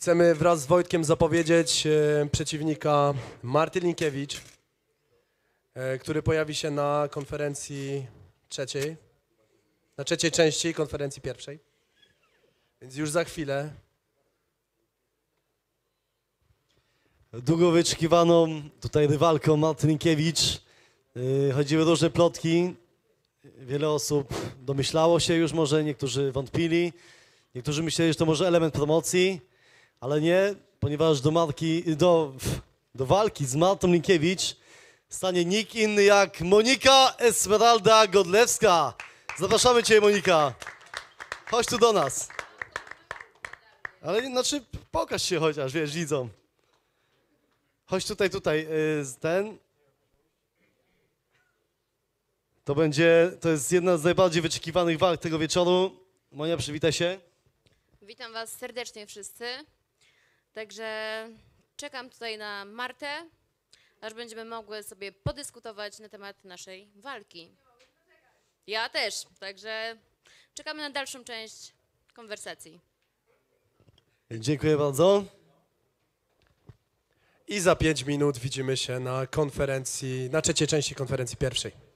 Chcemy wraz z Wojtkiem zapowiedzieć e, przeciwnika Marty Linkiewicz, e, który pojawi się na konferencji trzeciej, na trzeciej części konferencji pierwszej. Więc już za chwilę. Długo wyczekiwaną tutaj rywalką Martynkiewicz. Yy, Chodziły różne plotki. Wiele osób domyślało się już może, niektórzy wątpili. Niektórzy myśleli, że to może element promocji, ale nie, ponieważ do, do, do walki z Martą Linkiewicz stanie nikt inny jak Monika Esmeralda Godlewska. Zapraszamy Cię, Monika. Chodź tu do nas. Ale znaczy, pokaż się chociaż, wiesz, widzą. Chodź tutaj, tutaj, y, ten. To będzie, to jest jedna z najbardziej wyczekiwanych walk tego wieczoru. Monia, przywitaj się. Witam Was serdecznie wszyscy. Także czekam tutaj na Martę, aż będziemy mogły sobie podyskutować na temat naszej walki. Ja też, także czekamy na dalszą część konwersacji. Dziękuję bardzo. I za 5 minut widzimy się na konferencji, na trzeciej części konferencji pierwszej.